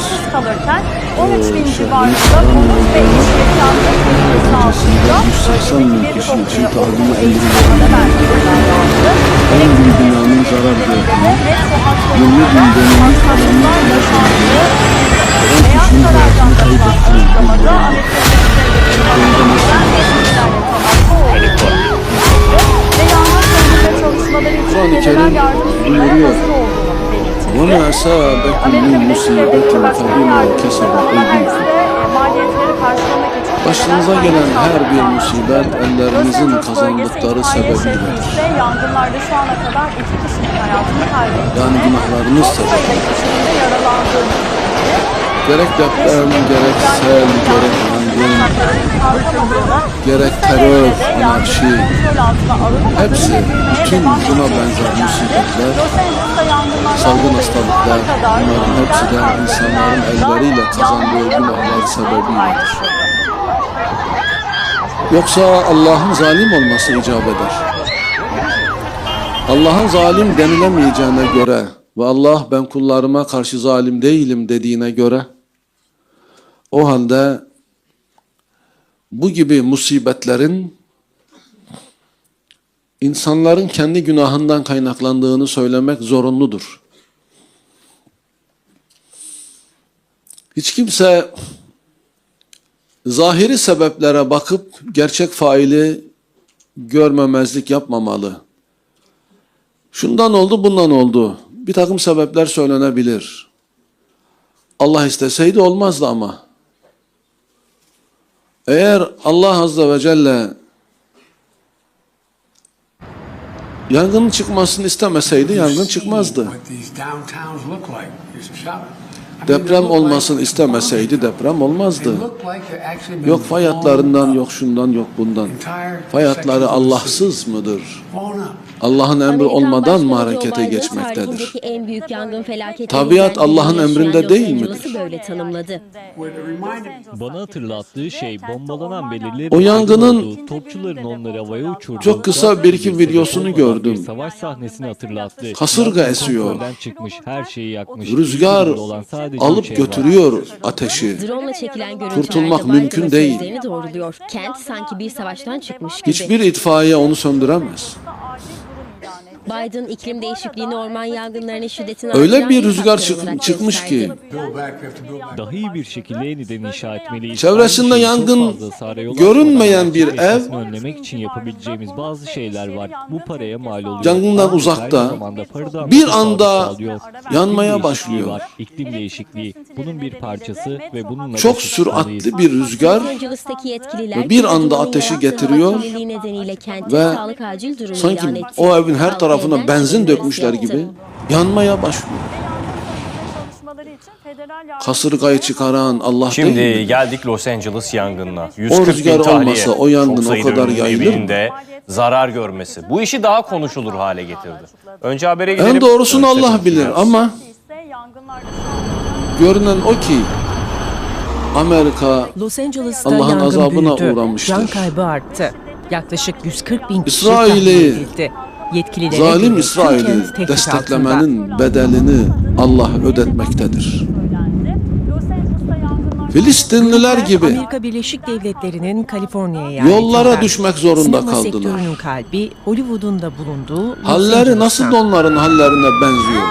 işsiz kalırken 13 bin Ee, civarında konut ve iş yaşamda kurulması altında 180 bin özellikle kişi bir için okul- tahliye okul eğitim edildi. alanı vergiler aldı. 10 bin binanın zarar gördüğü, 20 bin deneyin Hastalıklar yaşandı. Beyaz Saray'dan yapılan kaybettiği açıklamada bildirildi. Amerika Birleşik Devletleri ve yangın söndürme çalışmaları için Kur'an-ı Kerim yardım وَمَا أَصَابَكُم Amerika مِّن Birleşik مُّصِيبَةٍ Devletleri Başkanı فَبِمَا Yardımcısı كَسَبَتْ Kamala Harris أَيْدِيكُم de e, maliyetleri karşılamak için Başınıza federal gelen her kaynak bir sağlamak musibet istiyor. ellerinizin Los Angeles kazandıkları bölgesi itfaiye sebebiyledir. şefi ise yangınlarda şu ana kadar iki kişinin hayatını kaybettiğini, Yani günahlarınız çok sayıda kişinin de yaralandığını söyledi. Gerek deprem, gerek sel, gerek yangın, gerek terör, anarşi, hepsi, bütün buna benzer musibetler, salgın hastalıklar, bunların hepsi de insanların elleriyle kazandığı günahlar sebebiyledir. Yoksa Allah'ın zalim olması icap eder. Allah'ın zalim denilemeyeceğine göre ve Allah ben kullarıma karşı zalim değilim dediğine göre o halde bu gibi musibetlerin insanların kendi günahından kaynaklandığını söylemek zorunludur. Hiç kimse zahiri sebeplere bakıp gerçek faili görmemezlik yapmamalı. Şundan oldu, bundan oldu. Bir takım sebepler söylenebilir. Allah isteseydi olmazdı ama. Eğer Allah Azze ve Celle yangının çıkmasını istemeseydi yangın çıkmazdı. Deprem olmasını istemeseydi deprem olmazdı. Yok fay hatlarından, yok şundan, yok bundan. Fay hatları Allahsız mıdır? Allah'ın emri Amerikan olmadan mı harekete geçmektedir? tarihindeki en büyük yangın felaketi Tabiat Allah'ın emrinde değil midir? Böyle tanımladı. Bana hatırlattığı şey bombalanan belirli O yangının topçuların onları havaya uçurduğu Çok kısa bir iki videosunu gördüm. Savaş sahnesini hatırlattı. Kasırga esiyor. çıkmış, her şeyi yakmış. Rüzgar alıp şey götürüyor ateşi. Kurtulmak mümkün değil. Kent sanki bir savaştan çıkmış gibi. Hiçbir itfaiye onu söndüremez. Biden iklim değişikliğini orman yangınlarının şiddetini Öyle bir rüzgar çık- çıkmış ki. Daha iyi bir şekilde yeniden inşa etmeliyiz. Çevresinde Aynı şeyi çok yangın fazla hasara yol görünmeyen açmadan bir gerçekleşmesini ev- önlemek için yapabileceğimiz bazı şeyler var. Bu paraya mal oluyor. Yangından Ancak uzakta aynı zamanda paradan bir da anda sağlıyor. yanmaya İklim değişikliği başlıyor. var. İklim değişikliği bunun bir parçası ve bununla Çok başa çıkmalıyız. süratli bir rüzgar Los Angeles'taki yetkililer Ve bir anda ateşi getiriyor ve sağlık acil durumu sanki ilan etti. o evin her Halk tarafına benzin dökmüşler gibi yanmaya başlıyor. Kasırgayı çıkaran Allah Şimdi değil mi? geldik Los Angeles yangınına. 140 rüzgar bin tahliye. olmasa o yangın Çok o sayıda kadar yayılır mı? zarar görmesi. Bu işi daha konuşulur hale getirdi. Önce habere gidelim. En doğrusunu Allah bilir ama görünen o ki Amerika Los Angeles'ta Allah'ın yangın azabına büyüdü. uğramıştır. Can kaybı arttı. Yaklaşık 140 bin kişi İsrail'i, tahliye edildi. Yetkililere zalim İsrail'i desteklemenin bedelini Allah ödetmektedir. Filistinliler gibi Amerika Birleşik Devletleri'nin Kaliforniya eyaleti yollara düşmek zorunda kaldılar. kalbi Hollywood'un da bulunduğu Halleri nasıl da onların hallerine benziyor.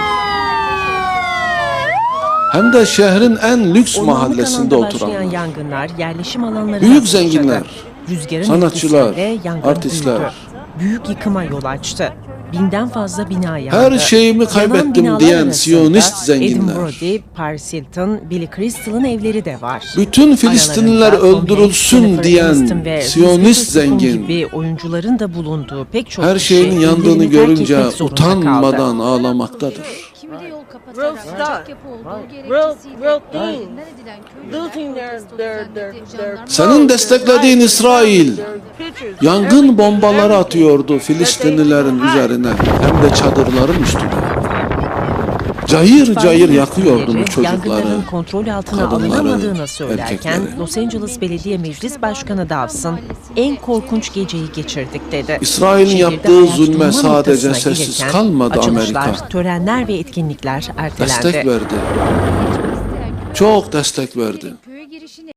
Hem de şehrin en lüks Ormanlık mahallesinde oturanlar. yangınlar yerleşim alanları Büyük zenginler. Rüzgarın sanatçılar, artistler. Büyük yıkıma yol açtı. Binden fazla bina yandı. Her şeyimi kaybettim diyen Siyonist zenginler. Adam Brody, Paris Hilton, Billy Crystal'ın evleri de var. Bütün Filistinliler öldürülsün diyen Siyonist zengin gibi oyuncuların da bulunduğu pek çok her şeyin yandığını görünce utanmadan kaldı. ağlamaktadır. Real olduğu Real, real thing. Losing their, their, their, their Senin desteklediğin İsrail yangın bombaları atıyordu Filistinlilerin üzerine hem de çadırların üstüne. Cayır cayır yakıyordunuz çocukları. Yangınların kontrol altına kadınları, alınamadığını söylerken erkekleri. Los Angeles Belediye Meclis Başkanı Dawson en korkunç geceyi geçirdik dedi. İsrail'in yaptığı zulme sadece sessiz kalmadı açılışlar, Amerika. törenler ve etkinlikler ertelendi. Destek verdi. çok destek verdi.